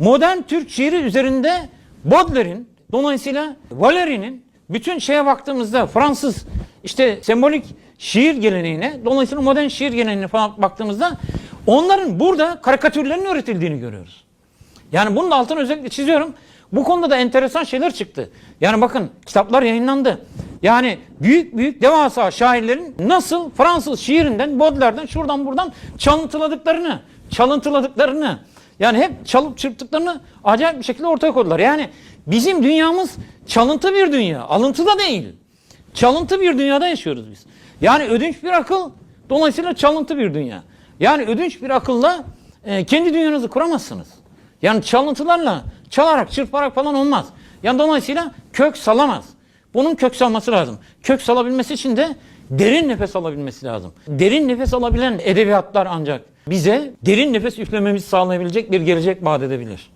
modern Türk şiiri üzerinde Baudelaire'in dolayısıyla Valéry'nin bütün şeye baktığımızda Fransız işte sembolik şiir geleneğine dolayısıyla modern şiir geleneğine falan baktığımızda onların burada karikatürlerin üretildiğini görüyoruz. Yani bunun altını özellikle çiziyorum. Bu konuda da enteresan şeyler çıktı. Yani bakın kitaplar yayınlandı. Yani büyük büyük devasa şairlerin nasıl Fransız şiirinden, Baudelaire'den şuradan buradan çalıntıladıklarını, çalıntıladıklarını yani hep çalıp çırptıklarını acayip bir şekilde ortaya koydular. Yani bizim dünyamız çalıntı bir dünya, alıntı da değil. Çalıntı bir dünyada yaşıyoruz biz. Yani ödünç bir akıl, dolayısıyla çalıntı bir dünya. Yani ödünç bir akılla e, kendi dünyanızı kuramazsınız. Yani çalıntılarla, çalarak, çırparak falan olmaz. Yani dolayısıyla kök salamaz. Bunun kök salması lazım. Kök salabilmesi için de derin nefes alabilmesi lazım. Derin nefes alabilen edebiyatlar ancak bize derin nefes üflememizi sağlayabilecek bir gelecek vaat edebilir.